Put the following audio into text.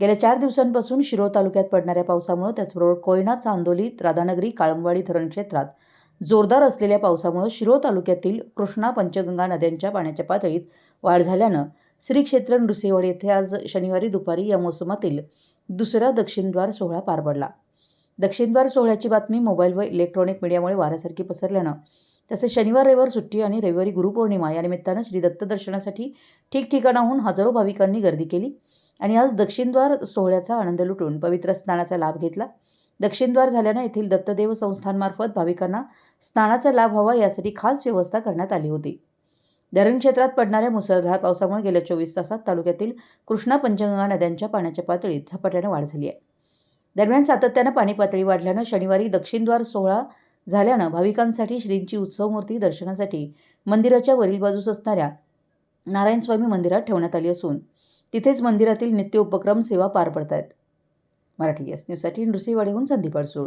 गेल्या चार दिवसांपासून शिरोळ तालुक्यात पडणाऱ्या पावसामुळे त्याचबरोबर कोयना चांदोली राधानगरी काळंबवाडी धरण क्षेत्रात जोरदार असलेल्या पावसामुळे शिरोळ तालुक्यातील कृष्णा पंचगंगा नद्यांच्या पाण्याच्या पातळीत वाढ झाल्यानं श्री क्षेत्र नृसिंहवाडी येथे आज शनिवारी दुपारी या मोसमातील दुसरा दक्षिणद्वार सोहळा पार पडला. दक्षिणद्वार सोहळ्याची बातमी मोबाईल व इलेक्ट्रॉनिक मीडियामुळे वाऱ्यासारखी पसरल्यानं तसेच शनिवार रविवार सुट्टी आणि रविवारी गुरुपौर्णिमा या निमित्तानं श्री दत्त दर्शनासाठी ठिकठिकाणाहून हजारो भाविकांनी गर्दी केली आणि आज दक्षिणद्वार सोहळ्याचा आनंद लुटून पवित्र स्नानाचा लाभ घेतला. दक्षिणद्वार झाल्यानं येथील दत्तदेव संस्थांमार्फत भाविकांना स्नानाचा लाभ व्हावा यासाठी खास व्यवस्था करण्यात आली होती. धरण क्षेत्रात पडणाऱ्या मुसळधार पावसामुळे गेल्या चोवीस तासात तालुक्यातील कृष्णा पंचगंगा नद्यांच्या पाण्याच्या पातळीत झपाट्यानं वाढ झाली आहे. दरम्यान सातत्यानं पाणी पातळी वाढल्यानं शनिवारी दक्षिणद्वार सोहळा झाल्यानं भाविकांसाठी श्रींची उत्सवमूर्ती दर्शनासाठी मंदिराच्या वरील बाजूस असणाऱ्या नारायणस्वामी मंदिरात ठेवण्यात आली असून तिथेच मंदिरातील नित्य उपक्रम सेवा पार पडत आहेत मराठी एस न्यूजसाठी नृसिंहवाडीहून संदीप अडसूळ.